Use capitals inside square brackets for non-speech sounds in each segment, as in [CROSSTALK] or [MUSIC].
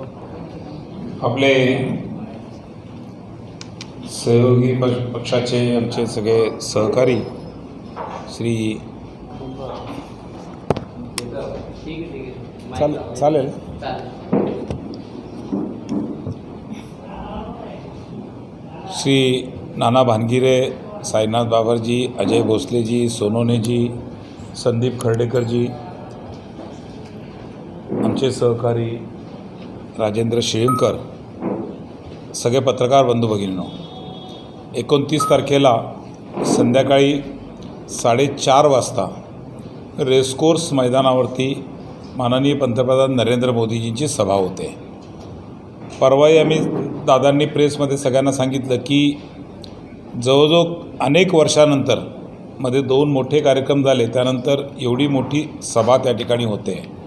आपले सहयोगी पक्ष पक्षाचे आमचे सगळे सहकारी श्री चाल चालेल. श्री नाना भानगिरे साईनाथ बाबरजी अजय भोसलेजी सोनोनेजी संदीप खर्डेकरजी आमचे सहकारी राजेंद्र शेळकर सगळे पत्रकार बंधू भगिनीनो एकोणतीस तारखेला संध्याकाळी साडेचार वाजता रेसकोर्स मैदानावरती माननीय पंतप्रधान नरेंद्र मोदीजींची सभा होते. परवाही आम्ही दादांनी प्रेसमध्ये सगळ्यांना सांगितलं की जवळजवळ अनेक वर्षानंतरमध्ये दोन मोठे कार्यक्रम झाले त्यानंतर एवढी मोठी सभा त्या ठिकाणी होते.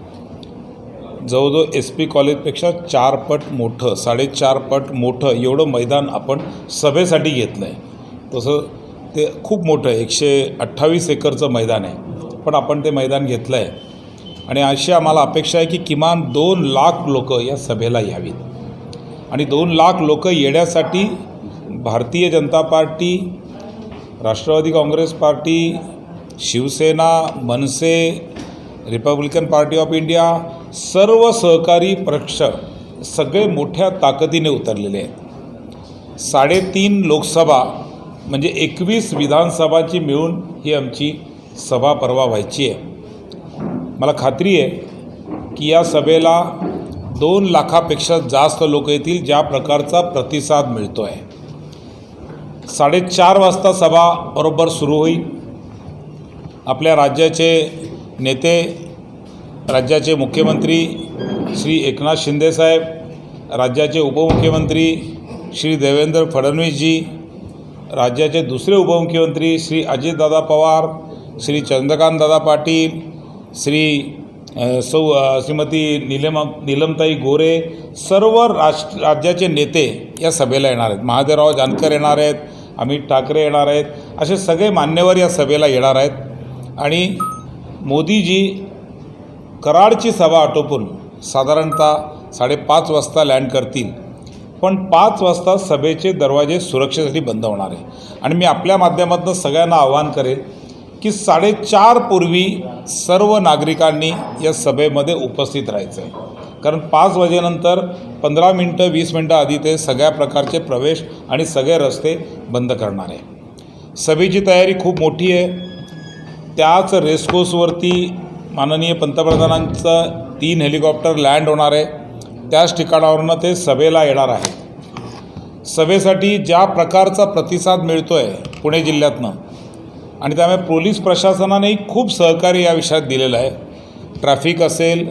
जवळजवळ एस पी कॉलेजपेक्षा चार पट मोठं साडेचार पट मोठं एवढं मैदान आपण सभेसाठी घेतलं आहे तसं ते खूप मोठं आहे एकशे अठ्ठावीस एकरचं मैदान आहे. पण आपण ते मैदान घेतलं आहे आणि अशी आम्हाला अपेक्षा आहे की किमान दोन लाख लोक या सभेला यावीत. आणि दोन लाख लोक येण्यासाठी Bharatiya Janata party Rashtrawadi Congress party Shivsena Manase Republican party of India सर्व सहकारी पक्ष सगळे मोठ्या ताकदीने उतरलेले आहेत. साडेतीन लोकसभा म्हणजे एकवीस विधानसभाची मिळून ही आमची सभा परवा व्हायची आहे. मला खात्री आहे की या सभेला दोन लाखापेक्षा जास्त लोक येतील ज्या प्रकारचा प्रतिसाद मिळतो आहे साडेचार वाजता सभा बरोबर सुरू होईल. आपल्या राज्याचे नेते राज्याचे मुख्यमंत्री श्री एकनाथ शिंदेसाहेब राज्याचे उपमुख्यमंत्री श्री देवेंद्र फडणवीसजी राज्याचे दुसरे उपमुख्यमंत्री श्री अजितदादा पवार श्री चंद्रकांतदादा पाटील श्री सौ श्रीमती निलम निलमताई गोरे सर्व राष्ट्र राज्याचे नेते या सभेला येणार आहेत. महादेवराव जानकर येणार आहेत अमित ठाकरे येणार आहेत असे सगळे मान्यवर या सभेला येणार आहेत. आणि मोदीजी कराडची सभा आटोपून साधारणतः साडेपाच वाजता लँड करतील. पण पाच वाजता सभेचे दरवाजे सुरक्षेसाठी बंद होणार आहे. आणि मी आपल्या माध्यमातून सगळ्यांना आवाहन करेन की साडेचार पूर्वी सर्व नागरिकांनी या सभेमध्ये उपस्थित राहायचं आहे कारण पाच वाजेनंतर पंधरा मिनटं वीस मिनटं आधी ते सगळ्या प्रकारचे प्रवेश आणि सगळे रस्ते बंद करणार आहे. सभेची तयारी खूप मोठी आहे. त्याच रेसकोर्सवरती माननीय पंतप्रधानांचं तीन हेलिकॉप्टर लँड होणार आहे. त्याच ठिकाणावरनं ते सभेला येणार आहे सभेसाठी ज्या प्रकारचा प्रतिसाद मिळतो आहे पुणे जिल्ह्यातनं आणि त्यामुळे पोलीस प्रशासनानेही खूप सहकार्य या विषयात दिलेलं आहे. ट्रॅफिक असेल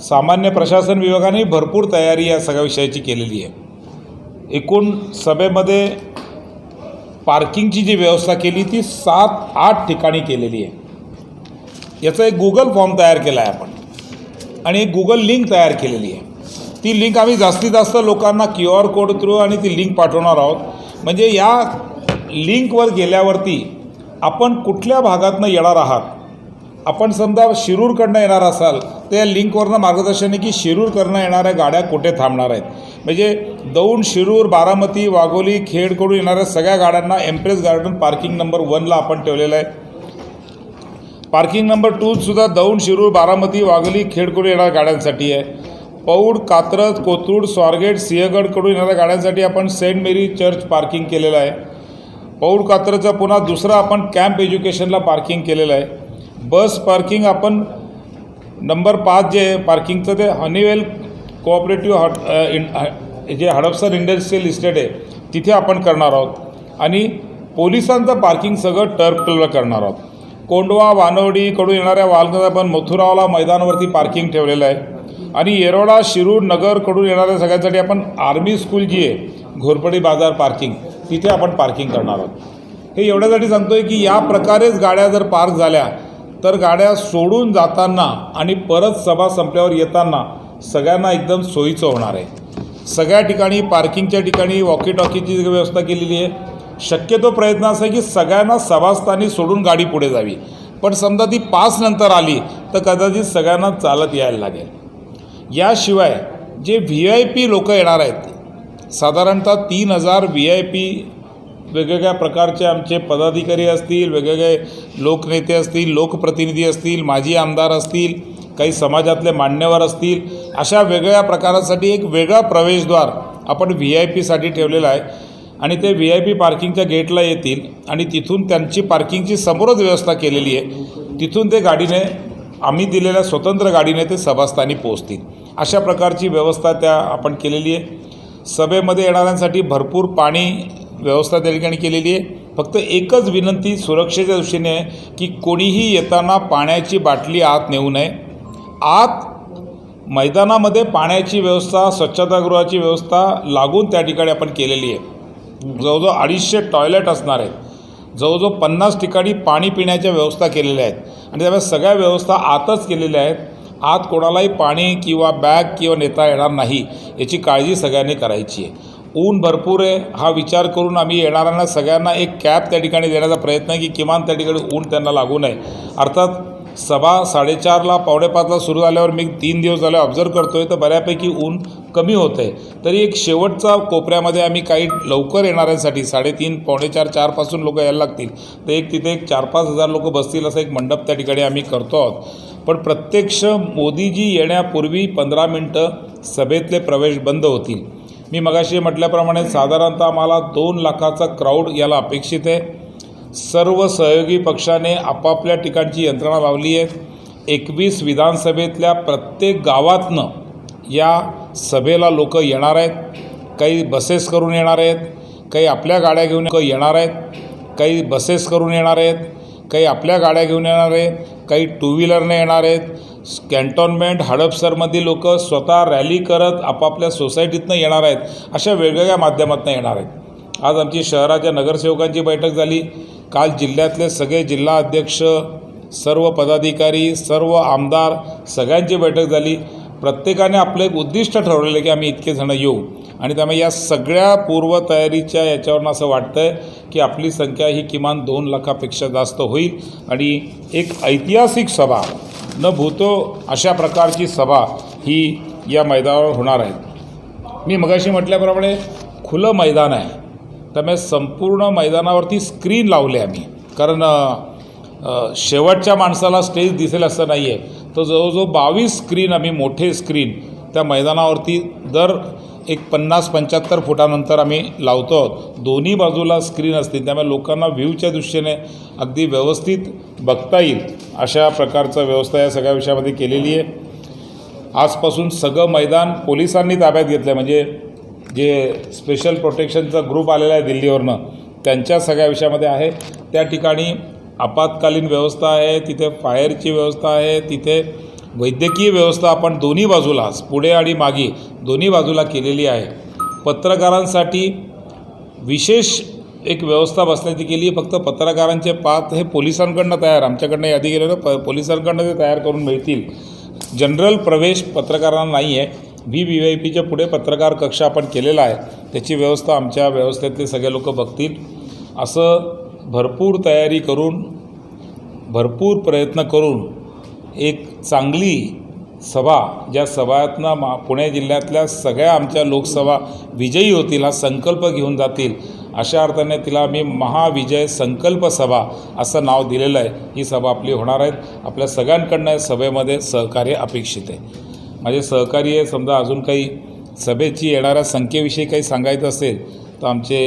सामान्य प्रशासन विभागाने भरपूर तयारी या सगळ्या विषयाची केलेली आहे. एकूण सभेमध्ये पार्किंगची जी व्यवस्था केली ती सात आठ ठिकाणी केलेली आहे. याचा एक गुगल फॉर्म तयार केला आहे आपण. आणि एक गुगल लिंक तयार केलेली आहे. ती लिंक आम्ही जास्तीत जास्त लोकांना क्यू आर कोड थ्रू आणि ती लिंक पाठवणार आहोत. म्हणजे या लिंकवर गेल्यावरती आपण कुठल्या भागातनं येणार आहात? आपण समजा शिरूरकडनं येणार असाल तर या लिंकवरनं मार्गदर्शन आहे की शिरूरकडनं येणाऱ्या गाड्या कुठे थांबणार आहेत? म्हणजे दौंड शिरूर बारामती वाघोली खेडकडून येणाऱ्या सगळ्या गाड्यांना एम्प्रेस गार्डन पार्किंग नंबर वनला आपण ठेवलेलं आहे. पार्किंग नंबर टूसुद्धा दौंड शिरूर बारामती वागली खेडकडून येणाऱ्या गाड्यांसाठी आहे. पौड कात्रज कोथरूड स्वारगेट सिंहगडकडून येणाऱ्या गाड्यांसाठी आपण सेंट मेरी चर्च पार्किंग केलेलं आहे. पौड कात्रजचा पुन्हा दुसरा आपण कॅम्प एज्युकेशनला पार्किंग केलेलं आहे. बस पार्किंग आपण नंबर पाच जे आहे पार्किंगचं ते हनीवेल कोऑपरेटिव्ह हॉट इन जे हडपसर इंडस्ट्रियल इस्टेट आहे तिथे आपण करणार आहोत. आणि पोलिसांचं पार्किंग सगळं टर्कला करणार आहोत. कोंडवा वानवडीकडून येणाऱ्या वालगज पण मथुरावला मैदानावरती पार्किंग ठेवलेलं आहे. आणि येरोडा शिरूर नगरकडून येणाऱ्या सगळ्यांसाठी आपण आर्मी स्कूल जी आहे घोरपडी बाजार पार्किंग तिथे आपण पार्किंग करणार आहोत. हे एवढ्यासाठी सांगतो आहे की या प्रकारेच गाड्या जर पार्क झाल्या तर गाड्या सोडून जाताना आणि परत सभा संपल्यावर येताना सगळ्यांना एकदम सोयीचं होणार आहे. सगळ्या ठिकाणी पार्किंगच्या ठिकाणी वॉकी टॉकीची व्यवस्था केलेली आहे. शक्यतो प्रयत्न असा आहे की सगळ्यांना सभास्थानी सोडून गाडी पुढे जावी. पण समजा ती पाच नंतर आली तर कदाचित सगळ्यांना चालत यायला लागेल. याशिवाय जे व्ही आय पी लोक येणार आहेत साधारणतः तीन हजार व्ही आय पी वेगवेगळ्या प्रकारचे आमचे पदाधिकारी असतील वेगवेगळे लोकनेते असतील लोकप्रतिनिधी असतील माजी आमदार असतील काही समाजातले मान्यवर असतील अशा वेगवेगळ्या प्रकारासाठी एक वेगळा प्रवेशद्वार आपण व्ही आय पीसाठी ठेवलेला आहे. आणि ते व्ही आय पी पार्किंगच्या गेटला येतील आणि तिथून त्यांची पार्किंगची समोरच व्यवस्था केलेली आहे. तिथून ते गाडीने आम्ही दिलेल्या स्वतंत्र गाडीने ते सभास्थानी पोहोचतील. अशा प्रकारची व्यवस्था त्या आपण केलेली आहे. सभेमध्ये येणाऱ्यांसाठी भरपूर पाणी व्यवस्था त्या ठिकाणी केलेली आहे. फक्त एकच विनंती सुरक्षेच्या दृष्टीने आहे की कोणीही येताना पाण्याची बाटली आत नेऊ नये. आत मैदानामध्ये पाण्याची व्यवस्था स्वच्छतागृहाची व्यवस्था लागून त्या ठिकाणी आपण केलेली आहे. जवळजवळ अडीचशे टॉयलेट असणार आहेत. जवळजवळ पन्नास ठिकाणी पाणी पिण्याच्या व्यवस्था केलेल्या आहेत. आणि त्यामुळे सगळ्या व्यवस्था आतच केलेल्या आहेत. आत कोणालाही पाणी किंवा बॅग किंवा नेता येणार नाही याची काळजी सगळ्यांनी करायची आहे. ऊन भरपूर आहे हा विचार करून आम्ही येणाऱ्यांना सगळ्यांना एक कॅब त्या ठिकाणी देण्याचा प्रयत्न आहे की किमान त्या ठिकाणी ऊन त्यांना लागू नये. अर्थात सभा साडेचारला पावणेपाचला सुरू झाल्यावर मी तीन दिवस झाले ऑब्झर्व करतो आहे तर बऱ्यापैकी ऊन कमी होत आहे तरी एक शेवटचा कोपऱ्यामध्ये आम्ही काही लवकर येणाऱ्यांसाठी साडेतीन पावणेचार चारपासून लोक यायला लागतील. तर एक तिथे एक चार पाच हजार लोक बसतील असं एक मंडप त्या ठिकाणी आम्ही करतो आहोत. पण प्रत्यक्ष मोदीजी येण्यापूर्वी पंधरा मिनटं सभेतले प्रवेश बंद होतील. मी मगाशी म्हटल्याप्रमाणे साधारणतः आम्हाला दोन लाखाचा क्राऊड याला अपेक्षित आहे. सर्व सहयोगी पक्षाने आपापल्या ठिकाणची यंत्रणा लावली आहे. एकवीस विधानसभेतल्या प्रत्येक गावातनं या सभेला लोक येणार आहेत. काही बसेस करून येणार आहेत. काही आपल्या गाड्या घेऊन येणार आहेत. काही बसेस करून येणार आहेत. काही आपल्या गाड्या घेऊन येणार आहेत. काही टू व्हीलरने येणार आहेत. कॅन्टॉनमेंट हडपसरमधील लोक स्वतः रॅली करत आपापल्या सोसायटीतनं येणार आहेत. अशा वेगवेगळ्या माध्यमातून येणार आहेत. आज आमची शहराच्या नगरसेवकांची बैठक झाली. काल जिल्ह्यातले सगळे जिल्हा अध्यक्ष सर्व पदाधिकारी सर्व आमदार सगळ्यांची बैठक झाली. प्रत्येकाने आपलं एक उद्दिष्ट ठरवलेलं की आम्ही इतके जणं येऊ. आणि त्यामुळे या सगळ्या पूर्वतयारीच्या याच्यावरनं असं वाटतं आहे की आपली संख्या ही किमान दोन लाखापेक्षा जास्त होईल. आणि एक ऐतिहासिक सभा न भूतो अशा प्रकारची सभा ही या मैदानावर होणार आहे. मी मगाशी म्हटल्याप्रमाणे खुलं मैदान आहे. त्यामुळे संपूर्ण मैदानावरती स्क्रीन लावले आम्ही कारण शेवटच्या माणसाला स्टेज दिसेल असं नाही आहे तर जवळजवळ बावीस स्क्रीन आम्ही मोठे स्क्रीन त्या मैदानावरती दर एक पन्नास पंच्याहत्तर फुटानंतर आम्ही लावतो आहोत. दोन्ही बाजूला स्क्रीन असतील त्यामुळे लोकांना व्ह्यूच्या दृष्टीने अगदी व्यवस्थित बघता येईल. अशा प्रकारचं व्यवस्था या सगळ्या विषयामध्ये केलेली आहे. आजपासून सगळं मैदान पोलिसांनी ताब्यात घेतलं आहे म्हणजे जे स्पेशल प्रोटेक्शनचा ग्रुप आलेला आहे दिल्लीवरनं त्यांच्या सगळ्या विषयामध्ये आहे. त्या ठिकाणी आपत्कालीन व्यवस्था आहे तिथे फायरची व्यवस्था आहे तिथे वैद्यकीय व्यवस्था आपण दोन्ही बाजूला पुढे आणि मागे दोन्ही बाजूला केलेली आहे. पत्रकारांसाठी विशेष एक व्यवस्था बसण्याची केली फक्त पत्रकारांचे पात हे पोलिसांकडनं तयार आमच्याकडनं यादी गेलेलं प पोलिसांकडनं ते तयार करून मिळतील. जनरल प्रवेश पत्रकारांना नाही आहे व्ही व्ही आय पीच्या पुढे पत्रकार कक्ष आपण केलेला आहे. त्याची व्यवस्था आमच्या व्यवस्थेतले सगळे लोक बघतील. असं भरपूर तयारी करून भरपूर प्रयत्न करून एक चांगली सभा ज्या सभातनं मा पुणे जिल्ह्यातल्या सगळ्या आमच्या लोकसभा विजयी होतील हा संकल्प घेऊन जातील. अशा अर्थाने तिला आम्ही महाविजय संकल्प सभा असं नाव दिलेलं आहे. ही सभा आपली होणार आहेत आपल्या सगळ्यांकडनं या सभेमध्ये सहकार्य अपेक्षित आहे. माझे सहकारी आहे समजा अजून काही सभेची येणाऱ्या संख्येविषयी काही सांगायचं असेल तर आमचे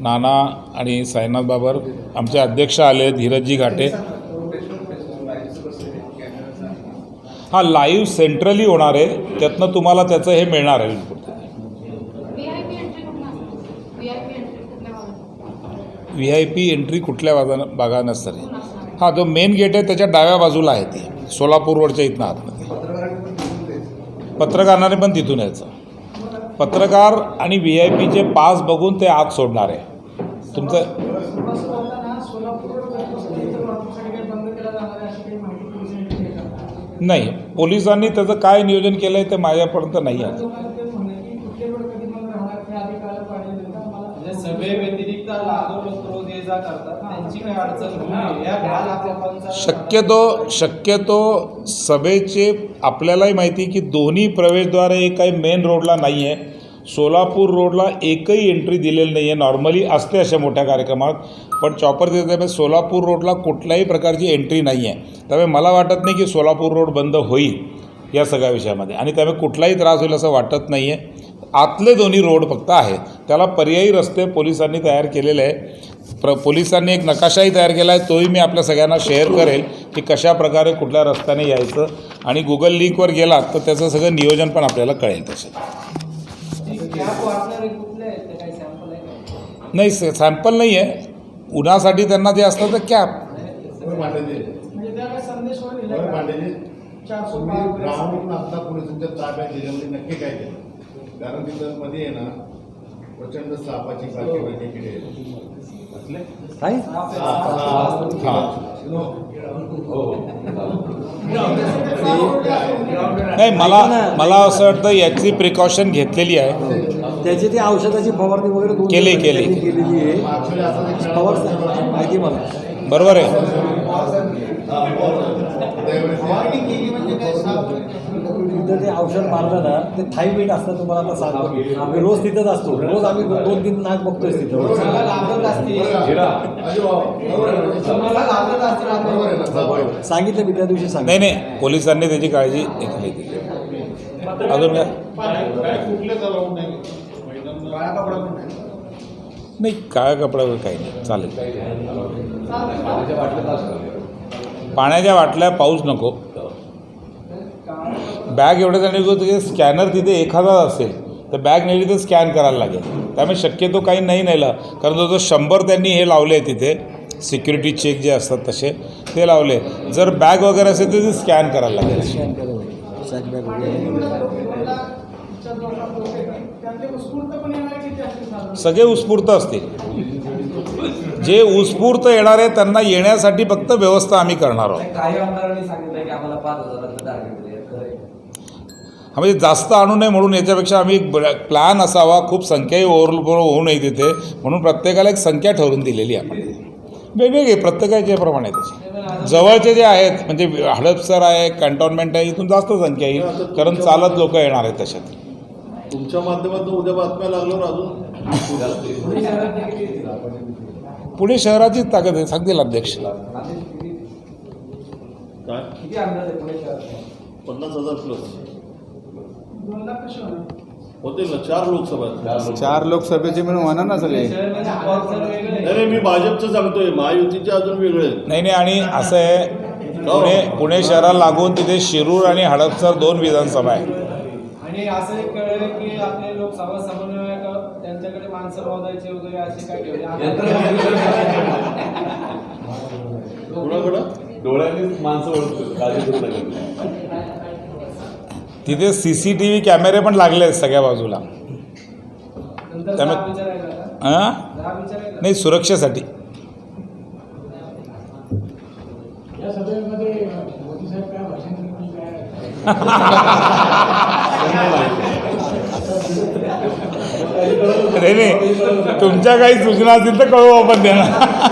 नाना आणि साईनाथ बाबर आमचे अध्यक्ष आले धीरजजी घाटे. हा लाईव्ह सेंट्रली होणार आहे. त्यातनं तुम्हाला त्याचं हे मिळणार आहे. व्ही आय पी एंट्री कुठल्या भागा भागानं असणार? हा जो मेन गेट आहे त्याच्या डाव्या बाजूला आहे ती. सोलापूरवरच्या इथनं आतमध्ये पत्रकारांनी पण तिथून यायचं. पत्रकार आणि व्ही आय पीचे पास बघून ते आत सोडणार आहे. तुमचं नाही पोलिसांनी त्याचं काय नियोजन केलं आहे ते माझ्यापर्यंत नाही आहे म्हणजे सभे व्यतिरिक्त जा करतात. शक्यतो शक्यतो सभेचे आपल्यालाही माहिती की दोन्ही प्रवेशद्वार हे काही मेन रोडला नाही आहे सोलापूर रोडला एकही एंट्री दिलेली नाही आहे नॉर्मली असते अशा मोठ्या कार्यक्रमात. पण चॉपर त्यामुळे सोलापूर रोडला कुठल्याही प्रकारची एंट्री नाही आहे त्यामुळे मला वाटत नाही की सोलापूर रोड बंद होईल या सगळ्या विषयामध्ये. आणि त्यामुळे कुठलाही त्रास होईल असं वाटत नाही आहे आतले दोन्ही रोड फक्त आहेत. त्याला पर्यायी रस्ते पोलिसांनी तयार केलेले आहे प्र पोलिसांनी एक नकाशाही तयार केला आहे. तोही मी आपल्या सगळ्यांना शेअर करेल की कशा प्रकारे कुठल्या रस्त्याने यायचं आणि गुगल लिंकवर गेलात तर त्याचं सगळं नियोजन पण आपल्याला कळेल तसं. आहे नाही सॅम्पल नाही आहे. उन्हासाठी त्यांना जे असतं तर कॅप म्हणजे पोलिसांच्या ताब्यात नक्की काय कारण तिथं मध्ये आहे ना प्रचंड सापाची बाकी बाकी किडे आहेत. काय साप, साप, नाही मला मला असं वाटतं याची प्रिकॉशन घेतलेली आहे. त्याची ती औषधाची फवारणी वगैरे दोन केली, दिवसांनी केली. त्यांनी केलेली आहे. माहिती मला. बरोबर आहे. त्यावेळेस तिथं ते औषध मारलं ना ते थाई मीठ असतं तुम्हाला आता सांगतो आम्ही रोज तिथंच असतो. रोज आम्ही दोन तीन नाक बघतोय तिथं. तुम्हाला लागत असते. तुम्हाला लागत. सांगितलं मी त्या दिवशी नाही सांगितलं. नाही पोलिसांनी त्याची काळजी घेतली. अजून काय? नाही. काळ्या कपड्यावर काही नाही. चालेल. पाण्याच्या बाटल्या पाऊस नको. बॅग एवढ्यासाठी होतं की स्कॅनर तिथे एखादा असेल तर बॅग नेली तर स्कॅन करायला लागेल. त्यामुळे शक्यतो काही नाही नेलं कारण जो जो शंभर त्यांनी हे लावले आहे तिथे सिक्युरिटी चेक जे असतात तसे ते लावले. जर बॅग वगैरे असेल तर ती स्कॅन करायला लागेल. स्कॅन? सगळे उत्स्फूर्त असतील. जे उत्स्फूर्त येणार आहे त्यांना येण्यासाठी फक्त व्यवस्था आम्ही करणार आहोत. हा म्हणजे जास्त आणू नये म्हणून याच्यापेक्षा आम्ही प्लॅन असावा. खूप संख्याही ओव्हरफ्लो होऊ नये तिथे. म्हणून प्रत्येकाला एक संख्या ठरवून दिलेली आहे आपण. वेगवेगळे प्रत्येकाच्या प्रमाणे त्याचे. जवळचे जे आहेत म्हणजे हडपसर आहे कॅन्टॉन्मेंट आहे इथून जास्त संख्या येईल. कारण चालत लोक येणार आहेत तशात. तुमच्या माध्यमातून उद्या बातम्या लागल्यावर अजून [LAUGHS] पुणे शहराचीच ताकद आहे सांगतील अध्यक्ष. किती अंदाज आहे पुणे शहरात? पन्नास हजार प्लस होतील ना चार लोकसभा. चार लोकसभेचे मिळून म्हणा ना सगळे? नाही नाही, मी भाजपचं सांगतोय. महायुतीचे अजून वेगळे. नाही नाही आणि असं आहे पुणे पुणे शहराला लागून तिथे शिरूर आणि हडपसर दोन विधानसभा आहे आणि असं कळलं की आपले लोकसभा समन्वयक त्यांच्याकडे माणसं मोजायचे वगैरे असे काय ठेवले कुणाकडं डोळ्यांनीच माणसं ओळखतो राजेंद्र नगर तिथे सी सी टी व्ही कॅमेरे पण लागले आहेत सगळ्या बाजूला. त्यामुळे-? हां नाही सुरक्षेसाठी. या मोदी साहेब काय भाषण [LAUGHS] करतील काय नाही नाही. तुमच्या काही सूचना असतील तर कळू आपण त्यांना.